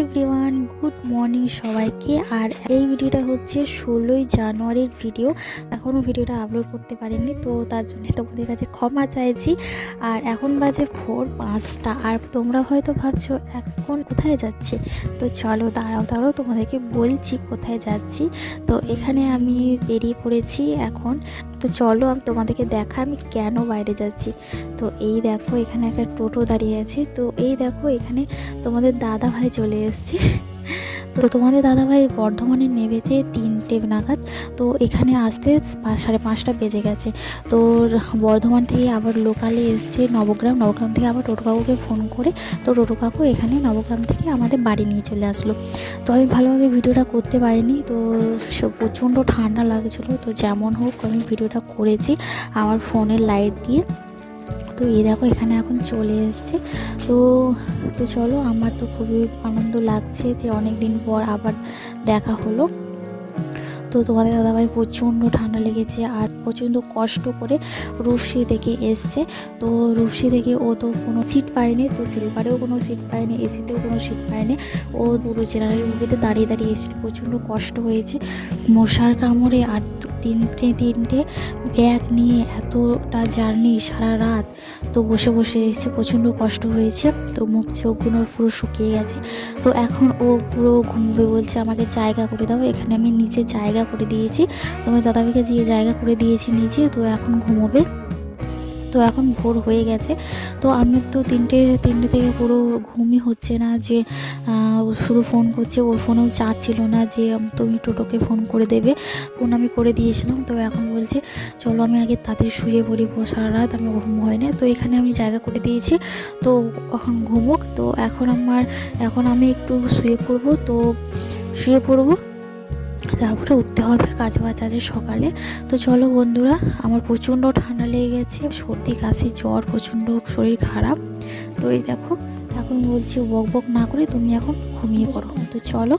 Everyone good morning সবাইকে। আর এই ভিডিওটা হচ্ছে ষোলোই জানুয়ারির ভিডিও। এখনও ভিডিওটা আপলোড করতে পারিনি, তো তার জন্য তোমাদের কাছে ক্ষমা চাইছি। আর এখন বাজে ভোর পাঁচটা। আর তোমরা হয়তো ভাবছ, এখন কোথায় যাচ্ছে? তো চলো দাঁড়াও দাঁড়াও, তোমাদেরকে বলছি কোথায় যাচ্ছি। তো এখানে আমি বেরিয়ে পড়েছি এখন। তো চলো আমি তোমাদেরকে দেখা, আমি কেন বাইরে যাচ্ছি? তো এই দেখো এখানে একটা টোটো দাঁড়িয়ে আছে। তো এই দেখো এখানে তোমাদের দাদা ভাই চলে এসছে। তো তোমাদের দাদাভাই বর্ধমানে নেমেছে তিনটে নাগাদ। তো এখানে আসতে সাড়ে পাঁচটা বেজে গেছে। তো বর্ধমান থেকে আবার লোকালে এসছে নবগ্রাম। নবগ্রাম থেকে আবার টোটো কাকুকে ফোন করে তো টোটো কাকু এখানে নবগ্রাম থেকে আমাদের বাড়ি নিয়ে চলে আসলো। তো আমি ভালোভাবে ভিডিওটা করতে পারিনি। তো প্রচণ্ড ঠান্ডা লাগছিল। তো যেমন হোক আমি ভিডিওটা করেছি আমার ফোনের লাইট দিয়ে। তো এই দেখো এখানে এখন চলে এসছে। তো তো চলো, আমার তো খুবই আনন্দ লাগছে যে অনেক দিন পর আবার দেখা হলো। তো তোমাদের দাদাভাই প্রচণ্ড ঠান্ডা লেগেছে আর প্রচণ্ড কষ্ট করে রুপসি থেকে এসছে। তো রুপসি থেকে ও তো কোনো সিট পায়নি, তো সিলভারেও কোনো সিট পায়নি এসিতেও কোনো সিট পায়নি। ও পুরো জেনারেল মুভিতে দাঁড়িয়ে দাঁড়িয়ে এসেছিল প্রচণ্ড কষ্ট হয়েছে। মশার কামড়ে আর তিনটে তিনটে ব্যাগ নিয়ে এতটা জার্নি সারা রাত তো বসে বসে এসেছে প্রচণ্ড কষ্ট হয়েছে। তো মুখ চোখগুলো পুরো শুকিয়ে গেছে। তো এখন ও পুরো ঘুমবে বলছে, আমাকে জায়গা করে দাও, এখানে আমি নিচে জায়গা করে দিয়েছি। তোমার দাদাভাইকে যে জায়গা করে দিয়েছি নিচে, তো এখন ঘুমোবে। তো এখন ভোর হয়ে গেছে। তো আমি তো তিনটে তিনটে থেকে পুরো ঘুমই হচ্ছে না যে শুধু ফোন করছে, ওর ফোনেও চার্জ ছিল না যে তুমি টোটোকে ফোন করে দেবে। ফোন আমি করে দিয়েছিলাম, তো এখন বলছে, চলো আমি আগে তাতে শুয়ে পড়ি, ব- সারা রাত আমি ঘুম হয় না। তো এখানে আমি জায়গা করে দিয়েছি। তো এখন ঘুমুক। তো এখন আমার, এখন আমি একটু শুয়ে পড়ব। তো শুয়ে পড়ব। তারপরে উঠতে হবে কাজ বাজ আছে সকালে। তো চলো বন্ধুরা আমার প্রচণ্ড ঠান্ডা লেগে গেছে সর্দি কাশি জ্বর প্রচণ্ড শরীর খারাপ। তো এই দেখো এখন বলছি বক বক না করে তুমি এখন ঘুমিয়ে পড়ো। তো চলো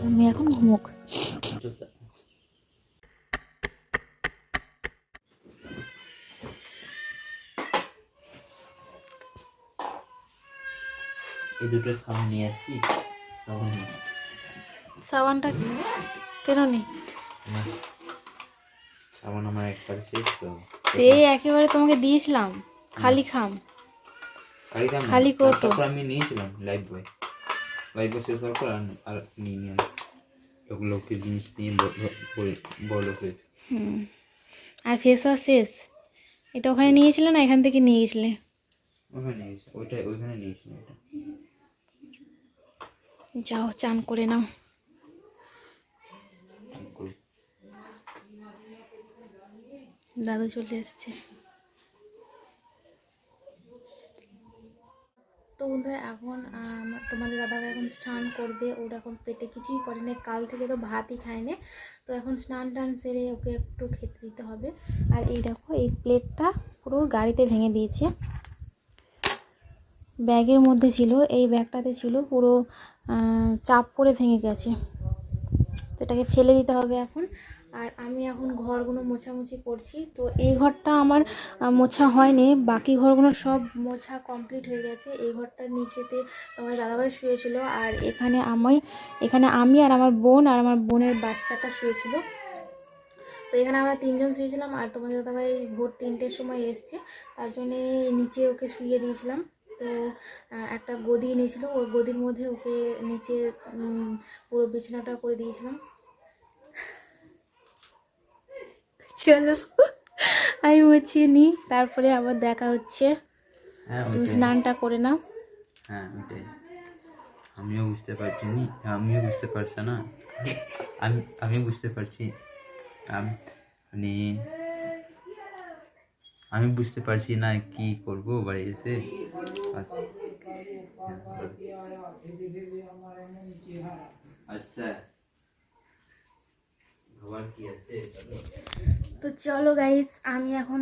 তুমি এখন ঘুমোক। এই দুটো খাবার নিয়ে আসছি সাবান সাবানটা কেন নি। সাবান আমার একবার শেষ তো। একেবারে তোমাকে দিয়েছিলাম। খালি খাম। খালি খাম খালি কৌটো। আমি নিয়েছিলাম লাইফ বয় লাইফ বয় শেষ হওয়ার পর আর- নিয়ে নিয়ে জিনিস নিয়ে হয়েছে হুম। আর ফেস ওয়াশ শেষ? এটা ওখানে নিয়েছিলে না এখান থেকে নিয়ে গেছিলে? ওখানে ওইটা ওইখানে নিয়েছিলাম এটা। যাও চান করে নাও কি করব? দাদু চলে এসছে। তো বন্ধুরা, এখন তোমাদের দাদাভাই এখন স্নান করবে। ওর এখন পেটে কিছুই পড়ে না কাল থেকে তো ভাতই খায় না তো এখন স্নান টান সেরে ওকে একটু খেতে দিতে হবে। আর এই দেখো, এই প্লেটটা পুরো গাড়িতে ভেঙে দিয়েছে। ব্যাগের মধ্যে ছিল, এই ব্যাগটাতে ছিল পুরো চাপ পড়ে ভেঙে গেছে। তো এটাকে ফেলে দিতে হবে এখন। আর আমি এখন ঘরগুলো মোছামুছি করছি। তো এই ঘরটা আমার মোছা হয়নি। বাকি ঘরগুলো সব মোছা কমপ্লিট হয়ে গেছে। এই ঘরটার নিচেতে আমার দাদাভাই শুয়েছিল। আর এখানে আমি এখানে আমি আর আমার বোন আর আমার বোনের বাচ্চাটা শুয়েছিল। তো এখানে আমরা তিনজন শুয়েছিলাম আর তোমার দাদাভাই ভোর তিনটের সময় এসছে। তার জন্যে নিচে ওকে শুয়ে দিয়েছিলাম। তো একটা গদি এনেছিল। ওই গদির মধ্যে ওকে নিচে পুরো বিছানাটা করে দিয়েছিলাম। চলো। আমি মুছিয়ে নিই তারপরে আবার দেখা হচ্ছে। হ্যাঁ তুমি স্নানটা করে নাও। হ্যাঁ ওইটাই আমিও বুঝতে পারছি নি আমিও বুঝতে পারছি না। আমি আমিও বুঝতে পারছি। আম- মানে আমি বুঝতে পারছি না কি করব বাড়ি এসে। আচ্ছা। খাবার কি আছে। তো চলো গাইস আমি এখন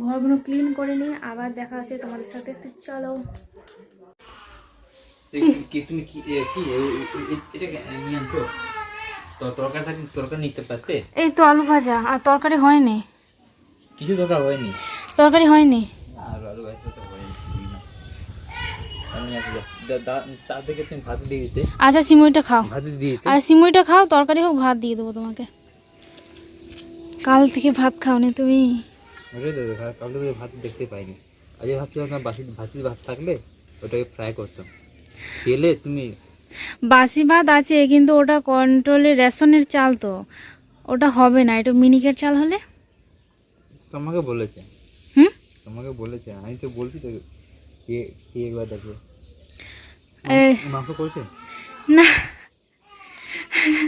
ঘরগুলো ক্লিন করে নিই আবার দেখা হচ্ছে তোমাদের সাথে। তো চলো। কি- তুমি কি কি এটা নিয়ে আনছো? তরকারি থাকলে তরকারি নিতে পারতে? এই তো আলু ভাজা আর তরকারি হয়নি। কিছু দরকার হয়নি? তরকারি হয়নি। আর আলু ভাজা তো হয়নি আচ্ছা সিমুইটা খাও। ভাত আর সিমুইটা খাও তরকারি হোক ভাত দিয়ে দেবো তোমাকে। কাল থেকে ভাত খাওনি তুমি? কালকে তো ভাত দেখতে পাইনি। আজকে ভাবছিলাম না বাসি বাসি ভাত থাকলে ওটাকে ফ্রাই করতাম। খেলে তুমি? বাসি ভাত আছে কিন্তু ওটা কন্ট্রোলে রেশনের চাল তো। ওটা হবে না এটা মিনিকেট চাল হলে? তোমাকে বলেছে। হুম? তোমাকে বলেছে আমি তো বলছি তো খেয়ে একবার দেখো এ, মাংস করেছে? না।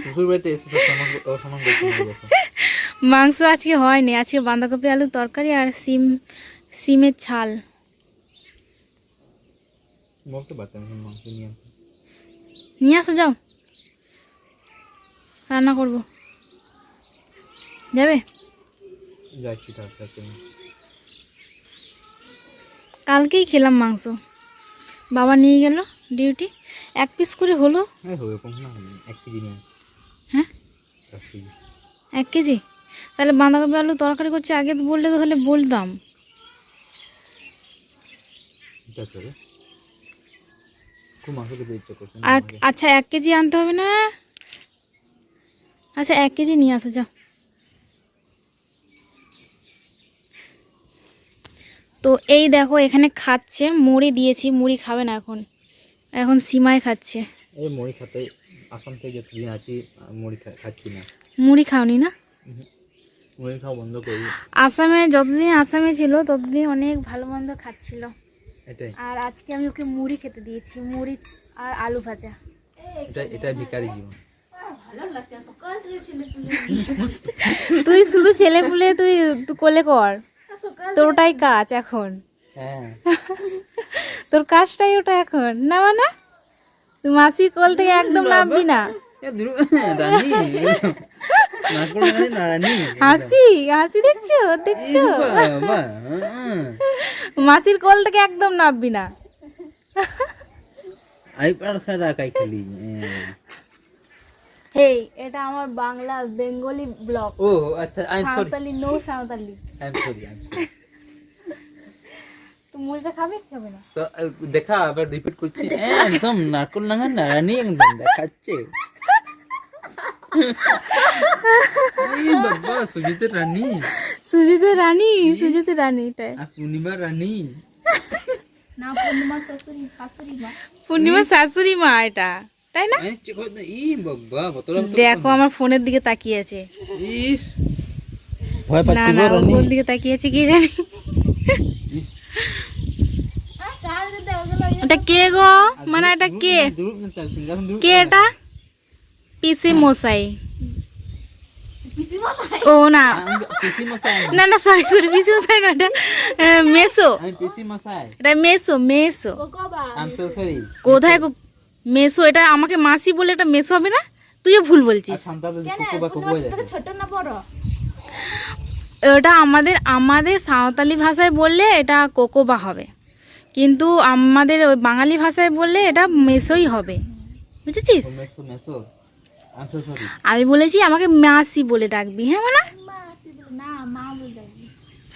শ্বশুর বাড়িতে এসে সমান অসমান করছে। আমাকে দেখো মাংস আজকে হয়নি আজকে বাঁধাকপি আলুর তরকারি আর সিম সিমের ছাল। নিয়ে আসো যাও। রান্না করব। যাবে। কালকেই খেলাম মাংস। বাবা নিয়ে গেল ডিউটি। এক পিস করে হলো। হ্যাঁ? এক কেজি? তাহলে বাঁধাকপি আলু তরকারি করছে আগে তো বললে তো তাহলে বলতাম। আচ্ছা এক কেজি আনতে হবে না? আচ্ছা এক কেজি নিয়ে আসো যাও। তো এই দেখো এখানে খাচ্ছে মুড়ি দিয়েছি মুড়ি খাবে না এখন। এখন সিমাই খাচ্ছে। এই মুড়ি খেতে আসাম থেকে যতদিন আছি মুড়ি খাচ্ছি না। মুড়ি খাওনি না? আসামে যতদিন আসামে ছিল ততদিন অনেক ভালো মন্দ খাচ্ছিল। আর আজকে আমি ওকে মুড়ি খেতে দিয়েছি মুড়ি আর আলু ভাজা। এটা এটা ভিকারি জীবন। তুই শুধু ছেলে পুলে তুই তুই কোলে কর। তোর ওটাই কাজ এখন। হ্যাঁ। তোর কাজটাই ওটা এখন। না মানে? তুই মাসির কোল থেকে একদম নামবি না। হাসি হাসি দেখছ? দেখছ। মাসির কোল থেকে একদম নামবি না। হেই এটা আমার বাংলা বেঙ্গলি ব্লগ। ও আচ্ছা I am sorry. Santali no Santali. I am sorry I am sorry. তুই মুড়িটা খাবে? কি খাবে না। তো দেখা আবার রিপিট করছি। একদম নারকল লাগান না রানী একদম দেখাচ্ছে। বাবা সুজিতের রানী সুজিতের রানী সুজিতের রানী এটাই আর পূর্ণিমা রানী না পূর্ণিমা শাশুড়ি শাশুড়ি মা পূর্ণিমা শাশুড়ি মা এটা তাই না? দেখো আমার ফোনের দিকে তাকিয়ে আছে। ইস না না দিকে তাকিয়ে আছে কি জানি? ইস, ওটা কে গো? মানে এটা কে? দূর না তার সিংহাসন দূর কে এটা? পিসি মশাই ও না না না সরি সরি পিসি মশাই না এটা মেসো এটা মেসো মেসো কোথায় গো মেসো এটা আমাকে মাসি বলে এটা মেসো হবে না? তুইও ভুল বলছিস। ওটা আমাদের আমাদের সাঁওতালি ভাষায় বললে এটা কোকোবা হবে। কিন্তু আমাদের ওই বাঙালি ভাষায় বললে এটা মেসোই হবে। বুঝেছিস? মেসো আমি বলেছি আমাকে মাসি বলে ডাকবি হ্যাঁ মানে?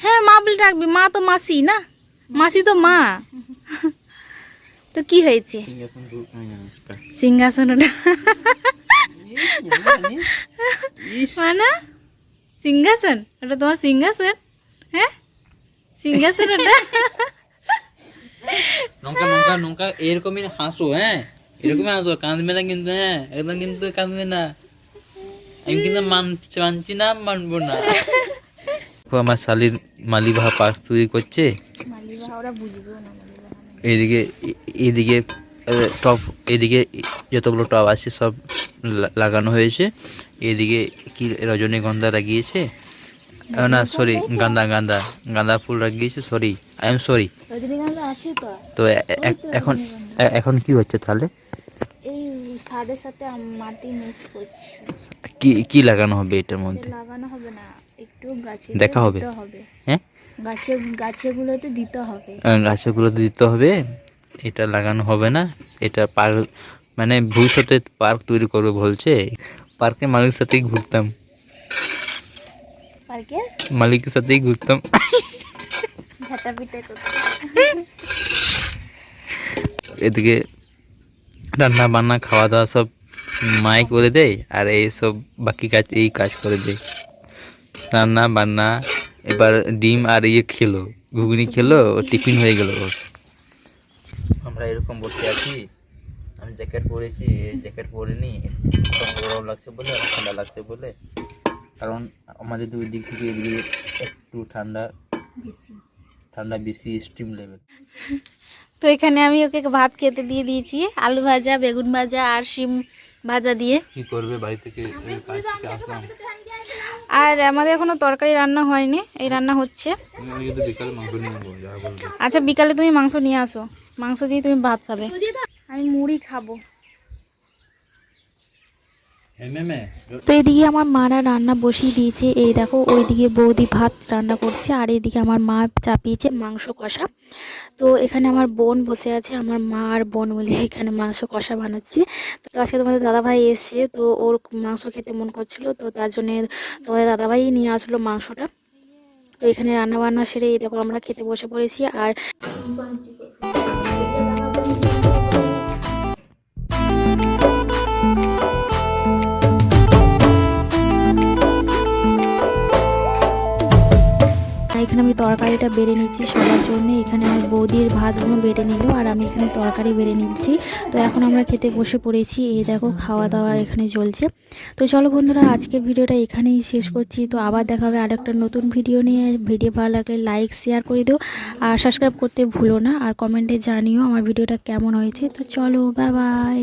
হ্যাঁ মা বলে ডাকবি মা তো মাসি না? মাসি তো মা। তো কি হয়েছে? সিংহাসন মানে? সিংহাসন? ওটা তোমার সিংহাসন? হ্যাঁ? সিংহাসন ওটা? নৌকা নৌকা নৌকা এরকমই হাসো হ্যাঁ? এরকমই হাসো কাঁদবে না কিন্তু হ্যাঁ? একদম কিন্তু কাঁদবে না। আমি কিন্তু মান মানছি না মানবো না। আমার শালির মালি মালিবাহা পাশ তৈরি করছে এইদিকে এইদিকে টপ এইদিকে যতগুলো টপ আছে সব লাগানো হয়েছে। এইদিকে কি রজনীগন্ধা লাগিয়েছে? না সরি গাঁদা গাঁদা গাঁদা ফুল লাগিয়েছে সরি আই এম সরি তো? এখন এখন কি হচ্ছে তাহলে? সারের সাথে মাটি মিক্স করছি। কি কি লাগানো হবে এটার মধ্যে? লাগানো হবে না একটু গাছে দেখা হবে। হ্যাঁ? গাছে গাছেগুলোতে দিতে হবে। গাছগুলোতে দিতে হবে। এটা লাগানো হবে না। এটা পার্ক মানে ভবিষ্যতে পার্ক তৈরি করবে বলছে। পার্কে মালিকের সাথেই ঘুরতাম। পার্কে? মালিকের সাথেই ঘুরতাম। এদিকে রান্না বান্না খাওয়া দাওয়া সব মাই করে দেয় আর এই সব বাকি কাজ, এই কাজ করে দেয় রান্না বান্না, এবার ডিম আর ইয়ে খেলো, ঘুগনি খেলো, টিফিন হয়ে গেল। আমরা এরকম বসে আছি, আমি জ্যাকেট পরেছি জ্যাকেট পরিনি গরম গরম লাগছে বলে ঠান্ডা লাগছে বলে। কারণ আমাদের দুই দিক থেকে এদিকে একটু ঠান্ডা ঠান্ডা বেশি স্টিম লেভেল তো এখানে আমি ওকে ভাত খেতে দিয়ে দিয়েছি আলু ভাজা বেগুন ভাজা আর শিম ভাজা দিয়ে। কি করবে বাড়ি থেকে কাজ থেকে আসলাম? আর আমাদের এখনও তরকারি রান্না হয়নি এই রান্না হচ্ছে। আমি কিন্তু বিকালে মাংস নিয়ে নেব যা বলবে। আচ্ছা বিকালে তুমি মাংস নিয়ে আসো মাংস দিয়ে তুমি ভাত খাবে। আমি মুড়ি খাব। তো এদিকে আমার মারা রান্না বসিয়ে দিয়েছে। এই দেখো, ওইদিকে বৌদি ভাত রান্না করছে, আর এদিকে আমার মা চাপিয়েছে মাংস কষা। তো এখানে আমার বোন বসে আছে, আমার মা আর বোন মিলে এখানে মাংস কষা বানাচ্ছে। তো আজকে তোমাদের দাদাভাই এসছে, তো ওর মাংস খেতে মন করছিল, তো তার জন্য তোমাদের দাদাভাই নিয়ে আসলো মাংসটা। তো এখানে রান্না বান্না সেরে এই দেখো আমরা খেতে বসে পড়েছি, আর এখানে আমি তরকারিটা বেড়ে নিচ্ছি সবার জন্য। এখানে আমার বৌদির ভাতগুলো বেড়ে নিল আর আমি এখানে তরকারি বেড়ে নিচ্ছি। তো এখন আমরা খেতে বসে পড়েছি। এই দেখো খাওয়া দাওয়া এখানে চলছে। তো চলো বন্ধুরা, আজকের ভিডিওটা এখানেই শেষ করছি। তো আবার দেখা হবে আরেকটা নতুন ভিডিও নিয়ে। ভিডিও ভালো লাগলে লাইক শেয়ার করে দিও। আর সাবস্ক্রাইব করতে ভুলো না। আর কমেন্টে জানিও আমার ভিডিওটা কেমন হয়েছে। তো চলো বাই বাই